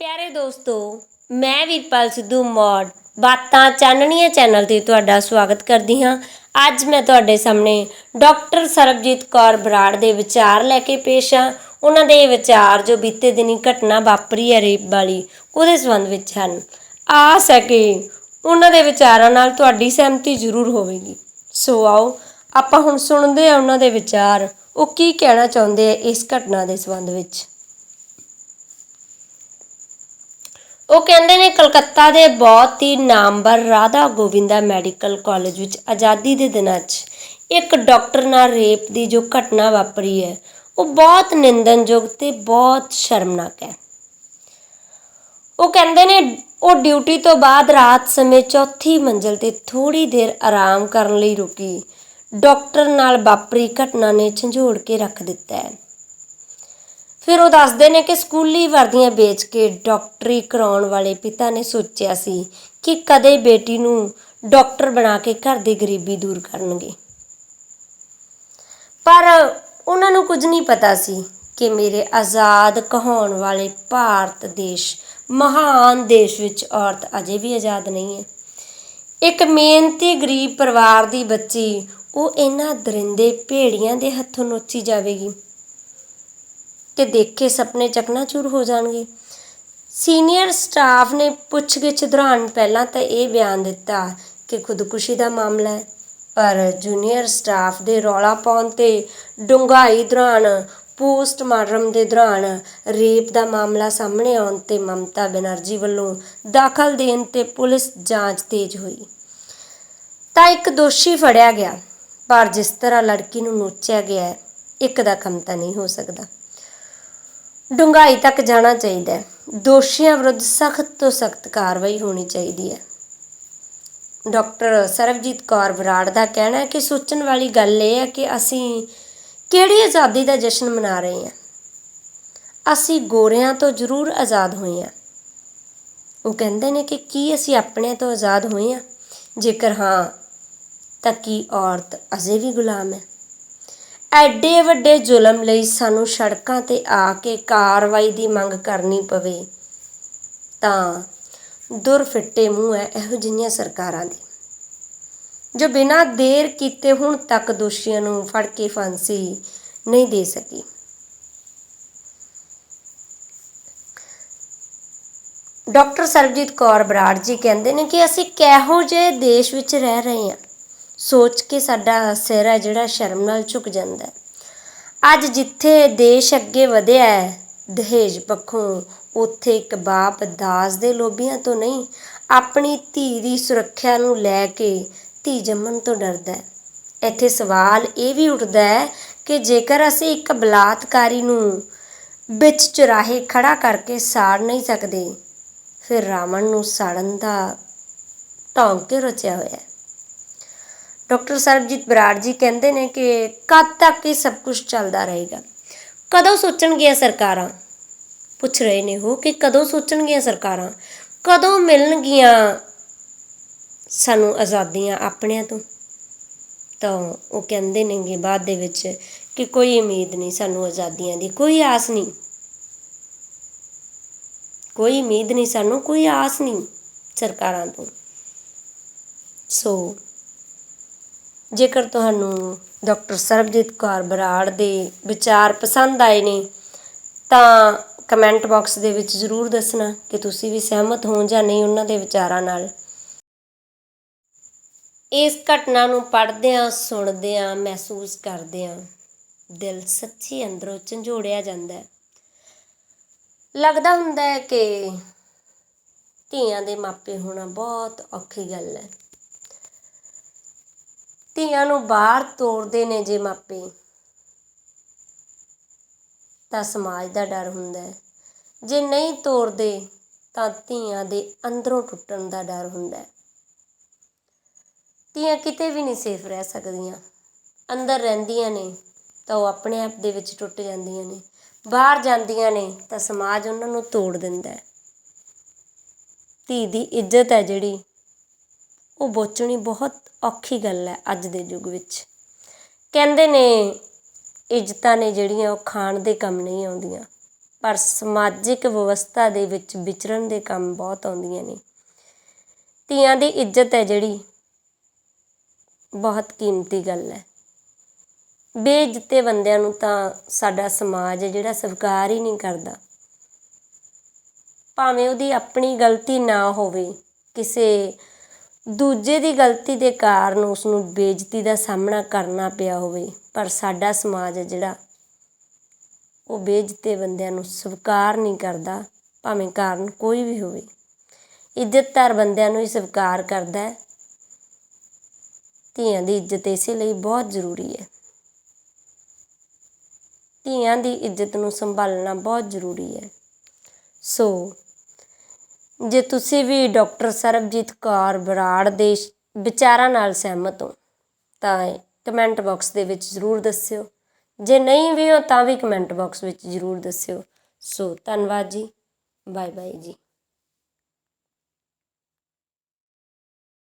ਪਿਆਰੇ ਦੋਸਤੋ, ਮੈਂ ਵੀਰਪਾਲ ਸਿੱਧੂ ਮੌੜ, ਬਾਤਾਂ ਚਾਨਣੀਆਂ ਚੈਨਲ ਤੇ ਤੁਹਾਡਾ ਸਵਾਗਤ ਕਰਦੀ ਹਾਂ। ਅੱਜ ਮੈਂ ਤੁਹਾਡੇ ਸਾਹਮਣੇ ਡਾਕਟਰ ਸਰਬਜੀਤ ਕੌਰ ਬਰਾੜ ਦੇ ਵਿਚਾਰ ਲੈ ਕੇ ਪੇਸ਼ ਹਾਂ। ਉਹਨਾਂ ਦੇ ਵਿਚਾਰ ਜੋ ਬੀਤੇ ਦਿਨੀ ਘਟਨਾ ਵਾਪਰੀ ਹੈ ਰੇਪ ਵਾਲੀ, ਉਹਦੇ ਸੰਬੰਧ ਵਿੱਚ ਹਨ। ਆਸ ਹੈ ਕਿ ਉਹਨਾਂ ਦੇ ਵਿਚਾਰਾਂ ਨਾਲ ਤੁਹਾਡੀ ਸਹਿਮਤੀ ਜ਼ਰੂਰ ਹੋਵੇਗੀ। ਸੋ ਆਓ, ਆਪਾਂ ਹੁਣ ਸੁਣਦੇ ਹਾਂ ਉਹਨਾਂ ਦੇ ਵਿਚਾਰ। ਉਹ ਕੀ ਕਹਿਣਾ ਚਾਹੁੰਦੇ ਆ ਇਸ ਘਟਨਾ ਦੇ ਸੰਬੰਧ ਵਿੱਚ? ਉਹ ਕਹਿੰਦੇ ਨੇ ਕਲਕੱਤਾ ਦੇ ਬਹੁਤ ਹੀ ਨਾਮਵਰ ਰਾਧਾ ਗੋਵਿੰਦਾ ਮੈਡੀਕਲ ਕਾਲਜ ਵਿੱਚ ਆਜ਼ਾਦੀ ਦੇ ਦਿਨਾਂ 'ਚ ਇੱਕ ਡਾਕਟਰ ਨਾਲ ਰੇਪ ਦੀ ਜੋ ਘਟਨਾ ਵਾਪਰੀ ਹੈ, ਉਹ ਬਹੁਤ ਨਿੰਦਨਯੋਗ ਤੇ ਬਹੁਤ ਸ਼ਰਮਨਾਕ ਹੈ। ਉਹ ਕਹਿੰਦੇ ਨੇ ਉਹ ਡਿਊਟੀ ਤੋਂ ਬਾਅਦ ਰਾਤ ਸਮੇਂ ਚੌਥੀ ਮੰਜ਼ਲ ਤੇ ਥੋੜੀ ਦੇਰ ਆਰਾਮ ਕਰਨ ਲਈ ਰੁਕੀ। ਡਾਕਟਰ ਨਾਲ ਵਾਪਰੀ ਘਟਨਾ ਨੇ ਝੰਜੋੜ ਕੇ ਰੱਖ ਦਿੱਤਾ ਹੈ। ਫਿਰ ਉਹ ਦੱਸਦੇ ਨੇ ਕਿ ਸਕੂਲੀ ਵਰਦੀਆਂ ਵੇਚ ਕੇ ਡਾਕਟਰੀ ਕਰਾਉਣ ਵਾਲੇ ਪਿਤਾ ਨੇ ਸੋਚਿਆ ਸੀ ਕਿ ਕਦੇ ਬੇਟੀ ਨੂੰ ਡਾਕਟਰ ਬਣਾ ਕੇ ਘਰ ਦੀ ਗਰੀਬੀ ਦੂਰ ਕਰਨਗੇ। ਪਰ ਉਹਨਾਂ ਨੂੰ ਕੁਝ ਨਹੀਂ ਪਤਾ ਸੀ ਕਿ ਮੇਰੇ ਆਜ਼ਾਦ ਕਹਾਉਣ ਵਾਲੇ ਭਾਰਤ ਦੇਸ਼, ਮਹਾਨ ਦੇਸ਼ ਵਿੱਚ ਔਰਤ ਅਜੇ ਵੀ ਆਜ਼ਾਦ ਨਹੀਂ ਹੈ। ਇੱਕ ਮਿਹਨਤੀ ਗਰੀਬ ਪਰਿਵਾਰ ਦੀ ਬੱਚੀ, ਉਹ ਇਹਨਾਂ ਦਰਿੰਦੇ ਭੇੜੀਆਂ ਦੇ ਹੱਥੋਂ ਨੋਚੀ ਜਾਵੇਗੀ। ਤੇ ਦੇਖ ਕੇ ਸੁਪਨੇ ਚਕਨਾਚੂਰ ਹੋ ਜਾਣਗੇ। ਸੀਨੀਅਰ ਸਟਾਫ ਨੇ ਪੁੱਛਗਿੱਛ ਦੌਰਾਨ ਪਹਿਲਾਂ ਤਾਂ ਇਹ ਬਿਆਨ ਦਿੱਤਾ ਕਿ ਖੁਦਕੁਸ਼ੀ ਦਾ ਮਾਮਲਾ ਹੈ, ਪਰ ਜੂਨੀਅਰ ਸਟਾਫ ਦੇ ਰੌਲਾ ਪਾਉਣ ਤੇ ਡੁੰਗਾਈ ਦੌਰਾਨ, ਪੋਸਟਮਾਰਟਮ ਦੇ ਦੌਰਾਨ ਰੇਪ ਦਾ ਮਾਮਲਾ ਸਾਹਮਣੇ ਆਉਣ ਤੇ ਮਮਤਾ ਬੈਨਰਜੀ ਵੱਲੋਂ ਦਾਖਲ ਦੇਣ ਤੇ ਪੁਲਿਸ ਜਾਂਚ ਤੇਜ਼ ਹੋਈ। ਤਾਂ ਇੱਕ ਦੋਸ਼ੀ ਫੜਿਆ ਗਿਆ, ਪਰ ਜਿਸ ਤਰ੍ਹਾਂ ਲੜਕੀ ਨੂੰ ਨੋਚਿਆ ਗਿਆ, ਇੱਕ ਦਾ ਖਮਤਾ ਨਹੀਂ ਹੋ ਸਕਦਾ। ਡੂੰਘਾਈ ਤੱਕ ਜਾਣਾ ਚਾਹੀਦਾ ਹੈ। ਦੋਸ਼ੀਆਂ ਵਿਰੁੱਧ ਸਖਤ ਤੋਂ ਸਖਤ ਕਾਰਵਾਈ ਹੋਣੀ ਚਾਹੀਦੀ ਹੈ। ਡਾਕਟਰ ਸਰਬਜੀਤ ਕੌਰ ਬਰਾੜ ਦਾ ਕਹਿਣਾ ਹੈ ਕਿ ਸੋਚਣ ਵਾਲੀ ਗੱਲ ਇਹ ਹੈ ਕਿ ਅਸੀਂ ਕਿਹੜੀ ਆਜ਼ਾਦੀ ਦਾ ਜਸ਼ਨ ਮਨਾ ਰਹੇ ਹਾਂ। ਅਸੀਂ ਗੋਰਿਆਂ ਤੋਂ ਜ਼ਰੂਰ ਆਜ਼ਾਦ ਹੋਏ ਹਾਂ। ਉਹ ਕਹਿੰਦੇ ਨੇ ਕਿ ਕੀ ਅਸੀਂ ਆਪਣੇ ਤੋਂ ਆਜ਼ਾਦ ਹੋਏ ਹਾਂ? ਜੇਕਰ ਹਾਂ, ਤਾਂ ਕੀ ਔਰਤ ਅਜੇ ਵੀ ਗੁਲਾਮ ਹੈ? ਐਡੇ ਵੱਡੇ ਜ਼ੁਲਮ ਲਈ ਸਾਨੂੰ ਸੜਕਾਂ ਤੇ ਆ ਕੇ ਕਾਰਵਾਈ ਦੀ ਮੰਗ ਕਰਨੀ ਪਵੇ, ਤਾਂ ਦੁਰ ਫਿੱਟੇ ਮੂੰਹ ਹੈ ਇਹੋ ਜਿਹੀਆਂ ਸਰਕਾਰਾਂ ਦੀ। ਜੋ ਬਿਨਾਂ ਦੇਰ ਕੀਤੇ ਹੁਣ ਤੱਕ ਦੋਸ਼ੀਆਂ ਨੂੰ ਫੜ ਕੇ ਫਾਂਸੀ ਨਹੀਂ ਦੇ ਸਕੀ। ਡਾਕਟਰ ਸਰਬਜੀਤ ਕੌਰ ਬਰਾੜ ਜੀ ਕਹਿੰਦੇ ਨੇ ਕਿ ਅਸੀਂ ਕਿਹੋ ਜਿਹੇ ਦੇਸ਼ ਵਿੱਚ ਰਹਿ ਰਹੇ ਹਾਂ। ਸੋਚ ਕੇ ਸਾਡਾ ਸਿਰ ਹੈ ਜਿਹੜਾ ਸ਼ਰਮ ਨਾਲ ਝੁਕ ਜਾਂਦਾ ਹੈ। ਅੱਜ ਜਿੱਥੇ ਦੇਸ਼ ਅੱਗੇ ਵਧਿਆ ਹੈ, ਦਹੇਜ ਪੱਖੋਂ ਉੱਥੇ ਇੱਕ ਬਾਪ ਦਾਸ ਦੇ ਲੋਭੀਆਂ ਤੋਂ ਨਹੀਂ, ਆਪਣੀ ਧੀ ਦੀ ਸੁਰੱਖਿਆ ਨੂੰ ਲੈ ਕੇ ਧੀ ਜੰਮਣ ਤੋਂ ਡਰਦਾ ਹੈ। ਇੱਥੇ ਸਵਾਲ ਇਹ ਵੀ ਉੱਠਦਾ ਹੈ ਕਿ ਜੇਕਰ ਅਸੀਂ ਇੱਕ ਬਲਾਤਕਾਰੀ ਨੂੰ ਵਿੱਚ ਚੁਰਾਹੇ ਖੜਾ ਕਰਕੇ ਸਾੜ ਨਹੀਂ ਸਕਦੇ, ਫਿਰ ਰਾਵਣ ਨੂੰ ਸਾੜਨ ਦਾ ਢੌਂਗ ਕੇ ਰਚਿਆ ਹੋਇਆ ਹੈ? ਡਾਕਟਰ ਸਰਬਜੀਤ ਬਰਾੜ ਜੀ ਕਹਿੰਦੇ ਨੇ ਕਿ ਕਦ ਤੱਕ ਇਹ ਸਭ ਕੁਝ ਚੱਲਦਾ ਰਹੇਗਾ? ਕਦੋਂ ਸੋਚਣਗੀਆਂ ਸਰਕਾਰਾਂ? ਪੁੱਛ ਰਹੇ ਨੇ ਉਹ ਕਿ ਕਦੋਂ ਸੋਚਣਗੀਆਂ ਸਰਕਾਰਾਂ? ਕਦੋਂ ਮਿਲਣਗੀਆਂ ਸਾਨੂੰ ਆਜ਼ਾਦੀਆਂ ਆਪਣਿਆਂ ਤੋਂ? ਤਾਂ ਉਹ ਕਹਿੰਦੇ ਨੇਗੇ ਬਾਅਦ ਦੇ ਵਿੱਚ ਕਿ ਕੋਈ ਉਮੀਦ ਨਹੀਂ, ਸਾਨੂੰ ਆਜ਼ਾਦੀਆਂ ਦੀ ਕੋਈ ਆਸ ਨਹੀਂ। ਕੋਈ ਉਮੀਦ ਨਹੀਂ, ਸਾਨੂੰ ਕੋਈ ਆਸ ਨਹੀਂ ਸਰਕਾਰਾਂ ਤੋਂ। ਸੋ ਜੇਕਰ ਤੁਹਾਨੂੰ ਡਾਕਟਰ ਸਰਬਜੀਤ ਕੌਰ ਬਰਾੜ ਦੇ ਵਿਚਾਰ ਪਸੰਦ ਆਏ ਨੇ, ਤਾਂ ਕਮੈਂਟ ਬਾਕਸ ਦੇ ਵਿੱਚ ਜ਼ਰੂਰ ਦੱਸਣਾ ਕਿ ਤੁਸੀਂ ਵੀ ਸਹਿਮਤ ਹੋ ਜਾਂ ਨਹੀਂ ਉਹਨਾਂ ਦੇ ਵਿਚਾਰਾਂ ਨਾਲ। ਇਸ ਘਟਨਾ ਨੂੰ ਪੜ੍ਹਦਿਆਂ, ਸੁਣਦਿਆਂ, ਮਹਿਸੂਸ ਕਰਦਿਆਂ ਦਿਲ ਸੱਚੀ ਅੰਦਰੋਂ ਝੰਜੋੜਿਆ ਜਾਂਦਾ ਹੈ। ਲੱਗਦਾ ਹੁੰਦਾ ਹੈ ਕਿ ਧੀਆਂ ਦੇ ਮਾਪੇ ਹੋਣਾ ਬਹੁਤ ਔਖੀ ਗੱਲ ਹੈ। ਧੀਆਂ ਨੂੰ ਬਾਹਰ ਤੋਰਦੇ ਨੇ ਜੇ ਮਾਪੇ, ਤਾਂ ਸਮਾਜ ਦਾ ਡਰ ਹੁੰਦਾ ਹੈ। ਜੇ ਨਹੀਂ ਤੋਰਦੇ, ਤਾਂ ਧੀਆਂ ਦੇ ਅੰਦਰੋਂ ਟੁੱਟਣ ਦਾ ਡਰ ਹੁੰਦਾ ਹੈ। ਧੀਆਂ ਕਿਤੇ ਵੀ ਨਹੀਂ ਸੇਫ ਰਹਿ ਸਕਦੀਆਂ। ਅੰਦਰ ਰਹਿੰਦੀਆਂ ਨੇ, ਤਾਂ ਉਹ ਆਪਣੇ ਆਪ ਦੇ ਵਿੱਚ ਟੁੱਟ ਜਾਂਦੀਆਂ ਨੇ। ਬਾਹਰ ਜਾਂਦੀਆਂ ਨੇ, ਤਾਂ ਸਮਾਜ ਉਹਨਾਂ ਨੂੰ ਤੋੜ ਦਿੰਦਾ ਹੈ। ਧੀ ਦੀ ਇੱਜ਼ਤ ਹੈ ਜਿਹੜੀ ਉਹ ਬੋਚਣੀ ਬਹੁਤ ਔਖੀ ਗੱਲ ਹੈ ਅੱਜ ਦੇ ਯੁੱਗ ਵਿੱਚ। ਕਹਿੰਦੇ ਨੇ, ਇੱਜ਼ਤਾਂ ਨੇ ਜਿਹੜੀਆਂ ਉਹ ਖਾਣ ਦੇ ਕੰਮ ਨਹੀਂ ਆਉਂਦੀਆਂ, ਪਰ ਸਮਾਜਿਕ ਵਿਵਸਥਾ ਦੇ ਵਿੱਚ ਵਿਚਰਨ ਦੇ ਕੰਮ ਬਹੁਤ ਆਉਂਦੀਆਂ ਨੇ। ਧੀਆਂ ਦੀ ਇੱਜ਼ਤ ਹੈ ਜਿਹੜੀ, ਬਹੁਤ ਕੀਮਤੀ ਗੱਲ ਹੈ। ਬੇਇੱਜ਼ਤੇ ਬੰਦਿਆਂ ਨੂੰ ਤਾਂ ਸਾਡਾ ਸਮਾਜ ਹੈ ਜਿਹੜਾ ਸਵੀਕਾਰ ਹੀ ਨਹੀਂ ਕਰਦਾ। ਭਾਵੇਂ ਉਹਦੀ ਆਪਣੀ ਗਲਤੀ ਨਾ ਹੋਵੇ, ਕਿਸੇ ਦੂਜੇ ਦੀ ਗਲਤੀ ਦੇ ਕਾਰਨ ਉਸ ਨੂੰ ਬੇਇੱਜ਼ਤੀ ਦਾ ਸਾਹਮਣਾ ਕਰਨਾ ਪਿਆ ਹੋਵੇ, ਪਰ ਸਾਡਾ ਸਮਾਜ ਹੈ ਜਿਹੜਾ ਉਹ ਬੇਇੱਜ਼ਤੇ ਬੰਦਿਆਂ ਨੂੰ ਸਵੀਕਾਰ ਨਹੀਂ ਕਰਦਾ, ਭਾਵੇਂ ਕਾਰਨ ਕੋਈ ਵੀ ਹੋਵੇ। ਇੱਜ਼ਤਦਾਰ ਬੰਦਿਆਂ ਨੂੰ ਹੀ ਸਵੀਕਾਰ ਕਰਦਾ ਹੈ। ਧੀਆਂ ਦੀ ਇੱਜ਼ਤ ਇਸੇ ਲਈ ਬਹੁਤ ਜ਼ਰੂਰੀ ਹੈ। ਧੀਆਂ ਦੀ ਇੱਜ਼ਤ ਨੂੰ ਸੰਭਾਲਣਾ ਬਹੁਤ ਜ਼ਰੂਰੀ ਹੈ। ਸੋ ਜੇ ਤੁਸੀਂ ਵੀ ਡਾਕਟਰ ਸਰਬਜੀਤ ਕੌਰ ਬਰਾੜ ਦੇ ਵਿਚਾਰਾਂ ਨਾਲ ਸਹਿਮਤ ਹੋ, ਤਾਂ ਕਮੈਂਟ ਬਾਕਸ ਦੇ ਵਿੱਚ ਜ਼ਰੂਰ ਦੱਸਿਓ। ਜੇ ਨਹੀਂ ਵੀ ਹੋ ਤਾਂ ਵੀ ਕਮੈਂਟ ਬਾਕਸ ਵਿੱਚ ਜ਼ਰੂਰ ਦੱਸਿਓ। ਸੋ ਧੰਨਵਾਦ ਜੀ। ਬਾਏ ਬਾਏ ਜੀ।